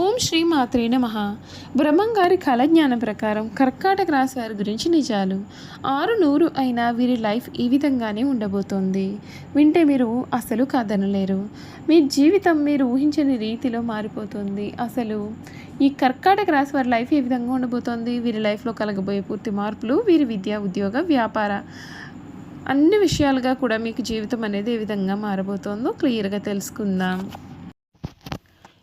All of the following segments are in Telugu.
ఓం శ్రీ మాత్రే నమ. బ్రహ్మంగారి కళజ్ఞానం ప్రకారం కర్కాటక రాశి వారి గురించి నిజాలు. ఆరు నూరు అయినా వీరి లైఫ్ ఈ విధంగానే ఉండబోతోంది. వింటే మీరు అసలు కాదనలేరు. మీ జీవితం మీరు ఊహించని రీతిలో మారిపోతుంది. అసలు ఈ కర్కాటక రాశి వారి లైఫ్ ఏ విధంగా ఉండబోతోంది? వీరి లైఫ్లో కలగబోయే పూర్తి మార్పులు వీరి విద్య ఉద్యోగ వ్యాపార అన్ని విషయాలుగా కూడా మీకు జీవితం అనేది ఏ విధంగా మారబోతోందో క్లియర్గా తెలుసుకుందాం.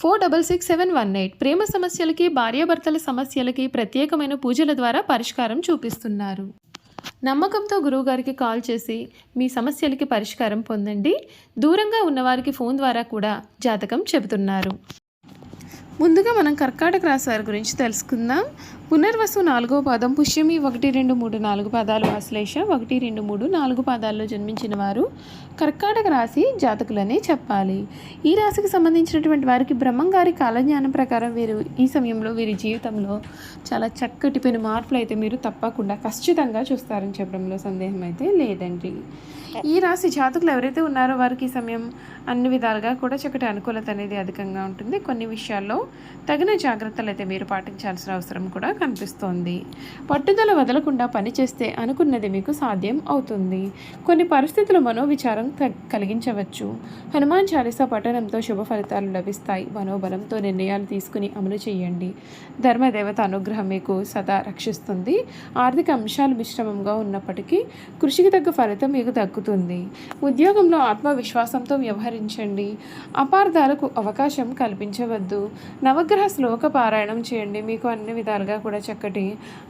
four double six seven one eight ప్రేమ సమస్యలకి భార్యాభర్తల సమస్యలకి ప్రత్యేకమైన పూజల ద్వారా పరిష్కారం చూపిస్తున్నారు. నమ్మకంతో గురువుగారికి కాల్ చేసి మీ సమస్యలకి పరిష్కారం పొందండి. దూరంగా ఉన్నవారికి ఫోన్ ద్వారా కూడా జాతకం చెబుతున్నారు. ముందుగా మనం కర్కాటక రాశి వారి గురించి తెలుసుకుందాం. పునర్వసు నాలుగో పాదం పుష్యమి ఒకటి రెండు మూడు నాలుగు పాదాలు ఆశ్లేష ఒకటి రెండు మూడు నాలుగు పాదాల్లో జన్మించిన వారు కర్కాటక రాశి జాతకులనే చెప్పాలి. ఈ రాశికి సంబంధించినటువంటి వారికి బ్రహ్మంగారి కాలజ్ఞానం ప్రకారం వీరు ఈ సమయంలో వీరి జీవితంలో చాలా చక్కటి పెను మార్పులు అయితే మీరు తప్పకుండా ఖచ్చితంగా చూస్తారని చెప్పడంలో సందేహం అయితే లేదండి. ఈ రాశి జాతకులు ఎవరైతే ఉన్నారో వారికి ఈ సమయం అన్ని విధాలుగా కూడా చక్కటి అనుకూలత అనేది అధికంగా ఉంటుంది. కొన్ని విషయాల్లో తగిన జాగ్రత్తలు అయితే మీరు పాటించాల్సిన అవసరం కూడా కనిపిస్తోంది. పట్టుదల వదలకుండా పనిచేస్తే అనుకున్నది మీకు సాధ్యం అవుతుంది. కొన్ని పరిస్థితులు మనోవిచారం క- కలిగించవచ్చు. హనుమాన్ చాలీసా పఠనంతో శుభ ఫలితాలు లభిస్తాయి. మనోబలంతో నిర్ణయాలు తీసుకుని అమలు చేయండి. ధర్మదేవత అనుగ్రహం మీకు సదా రక్షిస్తుంది. ఆర్థిక అంశాలు మిశ్రమంగా ఉన్నప్పటికీ కృషికి తగ్గ ఫలితం మీకు దక్కుతుంది. ఉద్యోగంలో ఆత్మవిశ్వాసంతో వ్యవహరించండి. అపార్థాలకు అవకాశం కల్పించవద్దు. నవగ్రహ శ్లోక పారాయణం చేయండి. మీకు అన్ని విధాలుగా కూడా చక్కటి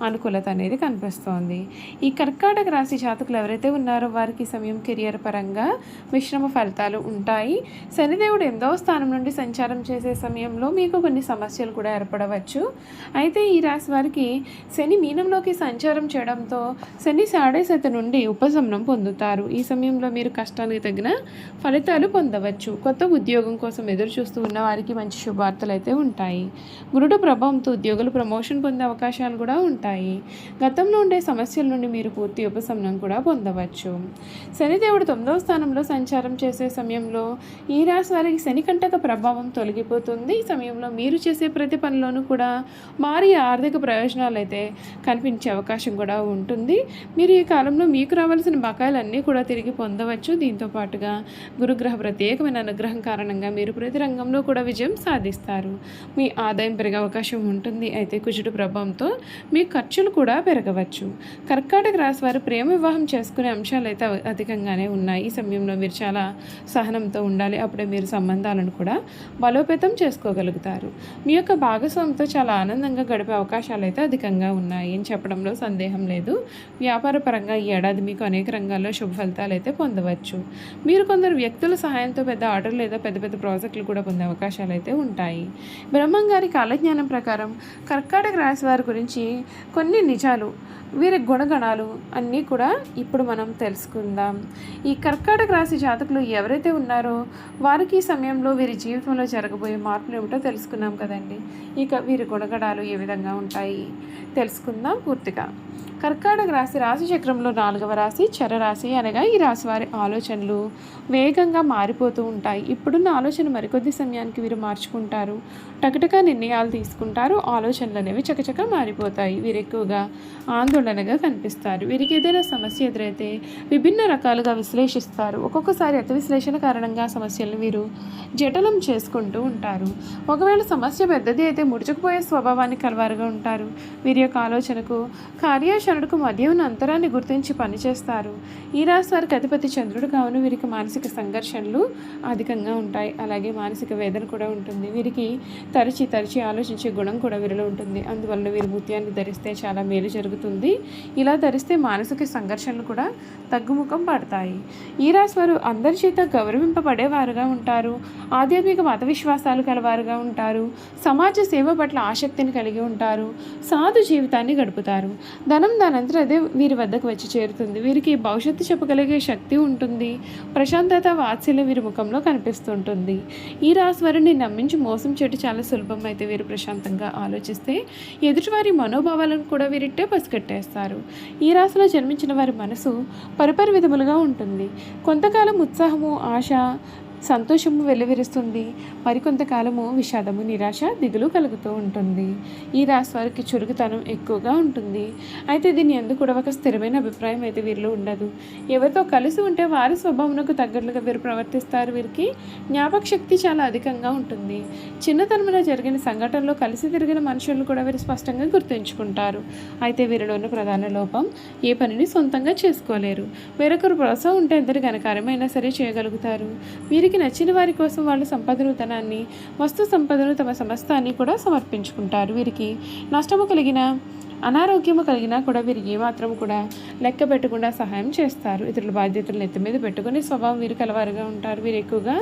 అనుకూలత అనేది కనిపిస్తోంది. ఈ కర్కాటక రాశి జాతకులు ఎవరైతే ఉన్నారో వారికి సమయం కెరియర్ పరంగా మిశ్రమ ఫలితాలు ఉంటాయి. శనిదేవుడు ఎనిమిదవ స్థానం నుండి సంచారం చేసే సమయంలో మీకు కొన్ని సమస్యలు కూడా ఏర్పడవచ్చు. అయితే ఈ రాశి వారికి శని మీనంలోకి సంచారం చేయడంతో శని సాడేసత నుండి ఉపశమనం పొందుతారు. ఈ సమయంలో మీరు కష్టానికి తగిన ఫలితాలు పొందవచ్చు. కొత్త ఉద్యోగం కోసం ఎదురు చూస్తూ ఉన్న వారికి మంచి శుభార్తలు అయితే ఉంటాయి. గురుడు ప్రభావంతో ఉద్యోగులు ప్రమోషన్ పొందే అవకాశాలు కూడా ఉంటాయి. గతంలో ఉండే సమస్యల నుండి మీరు పూర్తి ఉపశమనం కూడా పొందవచ్చు. శనిదేవుడు తొమ్మిదవ స్థానంలో సంచారం చేసే సమయంలో ఈ రాశి వారికి శని కంటక ప్రభావం తొలగిపోతుంది. ఈ సమయంలో మీరు చేసే ప్రతి పనిలోనూ కూడా మారి ఆర్థిక ప్రయోజనాలు అయితే కనిపించే అవకాశం కూడా ఉంటుంది. మీరు ఈ కాలంలో మీకు రావాల్సిన బకాయిలన్నీ కూడా తిరిగి పొందవచ్చు. దీంతో పాటుగా గురుగ్రహ ప్రత్యేకమైన అనుగ్రహం కారణంగా మీరు ప్రతి రంగంలో కూడా విజయం సాధిస్తారు. మీ ఆదాయం పెరిగే అవకాశం ఉంటుంది. అయితే కుజుడు లాభంతో మీ ఖర్చులు కూడా పెరగవచ్చు. కర్కాటక రాశి వారు ప్రేమ వివాహం చేసుకునే అంశాలు అయితే అధికంగానే ఉన్నాయి. ఈ సమయంలో మీరు చాలా సహనంతో ఉండాలి. అప్పుడే మీరు సంబంధాలను కూడా బలోపేతం చేసుకోగలుగుతారు. మీ యొక్క భాగస్వామితో చాలా ఆనందంగా గడిపే అవకాశాలు అయితే అధికంగా ఉన్నాయి. అని చెప్పడంలో సందేహం లేదు. వ్యాపార పరంగా ఈ ఏడాది మీకు అనేక రంగాల్లో శుభ ఫలితాలు అయితే పొందవచ్చు. మీరు కొందరు వ్యక్తుల సహాయంతో పెద్ద ఆర్డర్ లేదా పెద్ద పెద్ద ప్రాజెక్టులు కూడా పొందే అవకాశాలు అయితే ఉంటాయి. బ్రహ్మం గారి కాలజ్ఞానం ప్రకారం కర్కాటక రాశి వారి గురించి కొన్ని నిజాలు వీరి గుణగణాలు అన్నీ కూడా ఇప్పుడు మనం తెలుసుకుందాం. ఈ కర్కాటక రాశి జాతకులు ఎవరైతే ఉన్నారో వారికి ఈ సమయంలో వీరి జీవితంలో జరగబోయే మార్పులు ఏమిటో తెలుసుకున్నాం కదండి. ఇక వీరి గుణగణాలు ఏ విధంగా ఉంటాయి? తెలుసుకుందాం పూర్తిగా. కర్కాటక రాశి రాశి చక్రంలో నాలుగవ రాశి చరరాశి అనగా ఈ రాశి వారి ఆలోచనలు వేగంగా మారిపోతూ ఉంటాయి. ఇప్పుడున్న ఆలోచన మరికొద్ది సమయానికి వీరు మార్చుకుంటారు. టకటక నిర్ణయాలు తీసుకుంటారు. ఆలోచనలు అనేవి చకచక మారిపోతాయి. వీరు ఎక్కువగా ఆందోళనగా కనిపిస్తారు. వీరికి ఏదైనా సమస్య ఎదురైతే విభిన్న రకాలుగా విశ్లేషిస్తారు. ఒక్కొక్కసారి అతి విశ్లేషణ కారణంగా సమస్యలను వీరు జటలం చేసుకుంటూ ఉంటారు. ఒకవేళ సమస్య పెద్దది అయితే ముడుచుకుపోయే స్వభావాన్ని కలవారుగా ఉంటారు. వీరి యొక్క ఆలోచనకు కార్యాచరణకు మధ్య ఉన్న అంతరాన్ని గుర్తించి పనిచేస్తారు. ఈ రాశి వారికి అధిపతి చంద్రుడు. కావున వీరికి మానసిక సంఘర్షణలు అధికంగా ఉంటాయి. అలాగే మానసిక వేదన కూడా ఉంటుంది. వీరికి తరచి తరచి ఆలోచించే గుణం కూడా వీరిలో ఉంటుంది. అందువలన వీరు ముత్యాన్ని ధరిస్తే చాలా మేలు జరుగుతుంది. ఇలా ధరిస్తే మానసిక సంఘర్షణలు కూడా తగ్గుముఖం పడతాయి. ఈ రాశి వారు అందరి చేత గౌరవింపబడేవారుగా ఉంటారు. ఆధ్యాత్మిక మత విశ్వాసాలు కలవారుగా ఉంటారు. సమాజ సేవ పట్ల ఆసక్తిని కలిగి ఉంటారు. సాధు జీవితాన్ని గడుపుతారు. ధనం దానంతరం అదే వీరి వద్దకు వచ్చి చేరుతుంది. వీరికి భవిష్యత్తు చెప్పగలిగే శక్తి ఉంటుంది. ప్రశాంతత వాత్సల్యం వీరి ముఖంలో కనిపిస్తుంటుంది. ఈ రాశి వారిని నమ్మించి మోసం చేయడం చాలా సులభం అయితే వీరు ప్రశాంతంగా ఆలోచిస్తే ఎదుటివారి మనోభావాలను కూడా వీరిట్టే పసిగట్టేస్తారు. ఈ రాశిలో జన్మించిన వారి మనసు పరిపరి విధములుగా ఉంటుంది. కొంతకాలం ఉత్సాహము ఆశ సంతోషము వెల్లివిరుస్తుంది మరికొంతకాలము విషాదము నిరాశ దిగులు కలుగుతూ ఉంటుంది. ఈ రాశి వారికి చురుకుతనం ఎక్కువగా ఉంటుంది. అయితే దీని ఎందుకు కూడా ఒక స్థిరమైన అభిప్రాయం అయితే వీరిలో ఉండదు. ఎవరితో కలిసి ఉంటే వారి స్వభావంకు తగ్గట్లుగా వీరు ప్రవర్తిస్తారు వీరికి జ్ఞాపక శక్తి చాలా అధికంగా ఉంటుంది. చిన్నతనంలో జరిగిన సంఘటనలో కలిసి తిరిగిన మనుషులను కూడా వీరు స్పష్టంగా గుర్తుంచుకుంటారు. అయితే వీరిలో ఉన్న ప్రధాన లోపం ఏ పనిని సొంతంగా చేసుకోలేరు. వేరొకరు ప్రోత్సాహం ఉంటే ఇద్దరు ఘనకార్యమైనా సరే చేయగలుగుతారు. వీరి వీరికి నచ్చిన వారి కోసం వాళ్ళు సంపదను ధనాన్ని వస్తు సంపదను తమ సమస్తాన్ని కూడా సమర్పించుకుంటారు. వీరికి నష్టము కలిగిన అనారోగ్యము కలిగినా కూడా వీరు ఏమాత్రం కూడా లెక్క పెట్టకుండా సహాయం చేస్తారు. ఇతరుల బాధ్యతలను ఎత్తి మీద పెట్టుకుని స్వభావం వీరు కలవారుగా ఉంటారు. వీరు ఎక్కువగా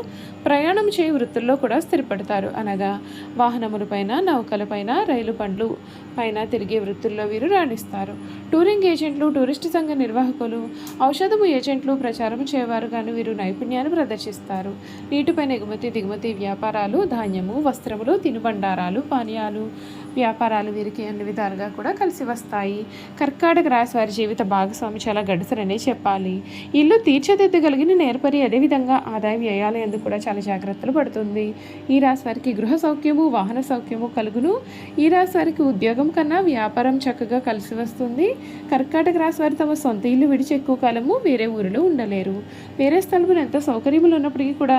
ప్రయాణం చేయ వృత్తుల్లో కూడా స్థిరపడతారు. అనగా వాహనములపైన నౌకలపైన రైలు బండ్లు పైన తిరిగే వృత్తుల్లో వీరు రాణిస్తారు. టూరింగ్ ఏజెంట్లు టూరిస్ట్ సంఘ నిర్వాహకులు ఔషధము ఏజెంట్లు ప్రచారం చేయవారు కానీ వీరు నైపుణ్యాన్ని ప్రదర్శిస్తారు. నీటిపైన ఎగుమతి దిగుమతి వ్యాపారాలు ధాన్యము వస్త్రములు తినుబండారాలు పానీయాలు వ్యాపారాలు వీరికి అన్ని విధాలుగా కూడా కలిసి వస్తాయి. కర్కాటక రాశి వారి జీవిత భాగస్వామి చాలా గడుసరనే చెప్పాలి. ఇల్లు తీర్చిదిద్దగలిగిన నేర్పరి అదేవిధంగా ఆదాయ వ్యయాలు ఎందుకు కూడా చాలా జాగ్రత్తలు పడుతుంది. ఈ రాశి వారికి గృహ సౌఖ్యము వాహన సౌఖ్యము కలుగును. ఈ రాశి వారికి ఉద్యోగం కన్నా వ్యాపారం చక్కగా కలిసి వస్తుంది. కర్కాటక రాశి వారు తమ సొంత ఇల్లు విడిచి ఎక్కువ కాలము వేరే ఊరిలో ఉండలేరు. వేరే స్థలంలో ఎంతో సౌకర్యములు ఉన్నప్పటికీ కూడా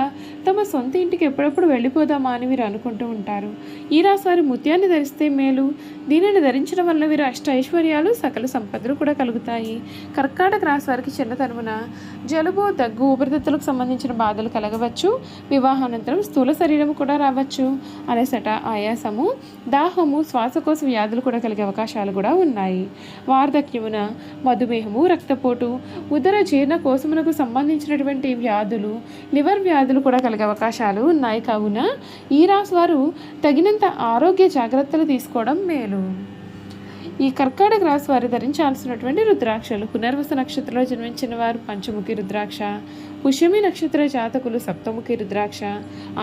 తమ సొంత ఇంటికి ఎప్పుడప్పుడు వెళ్ళిపోదామా అని వీరు అనుకుంటూ ఉంటారు. ఈ రాశి వారి ముత్యాన్ని ధరిస్తే మేలు. దీనిని ధరించడం వల్ల మీరు అష్ట ఐశ్వర్యాలు సకల సంపదలు కూడా కలుగుతాయి. కర్కాటక రాశి వారికి చిన్నతనమున జలుబు దగ్గు ఊపిరితిత్తులకు సంబంధించిన బాధలు కలగవచ్చు. వివాహానంతరం స్థూల శరీరం కూడా రావచ్చు. అలసట ఆయాసము దాహము శ్వాసకోశ వ్యాధులు కూడా కలిగే అవకాశాలు కూడా ఉన్నాయి. వార్ధక్యమున మధుమేహము రక్తపోటు ఉదర జీర్ణ కోశమునకు సంబంధించినటువంటి వ్యాధులు లివర్ వ్యాధులు కూడా కలిగే అవకాశాలు ఉన్నాయి. కావున ఈ రాశి వారు తగినంత ఆరోగ్య జాగ్రత్తలు తీసుకోవడం మేలు. ఈ కర్కాటక రాశి వారు ధరించాల్సినటువంటి రుద్రాక్షలు. పునర్వస నక్షత్రంలో జన్మించిన వారు పంచముఖి రుద్రాక్ష పుష్యమి నక్షత్ర జాతకులు సప్తముఖి రుద్రాక్ష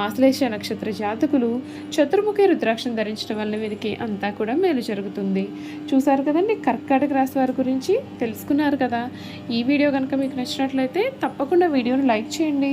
ఆశ్లేష నక్షత్ర జాతకులు చతుర్ముఖి రుద్రాక్షను ధరించడం వల్ల వీరికి అంతా కూడా మేలు జరుగుతుంది. చూసారు కదండి కర్కాటక రాశి వారి గురించి? తెలుసుకున్నారు కదా. ఈ వీడియో కనుక మీకు నచ్చినట్లయితే తప్పకుండా వీడియోను లైక్ చేయండి.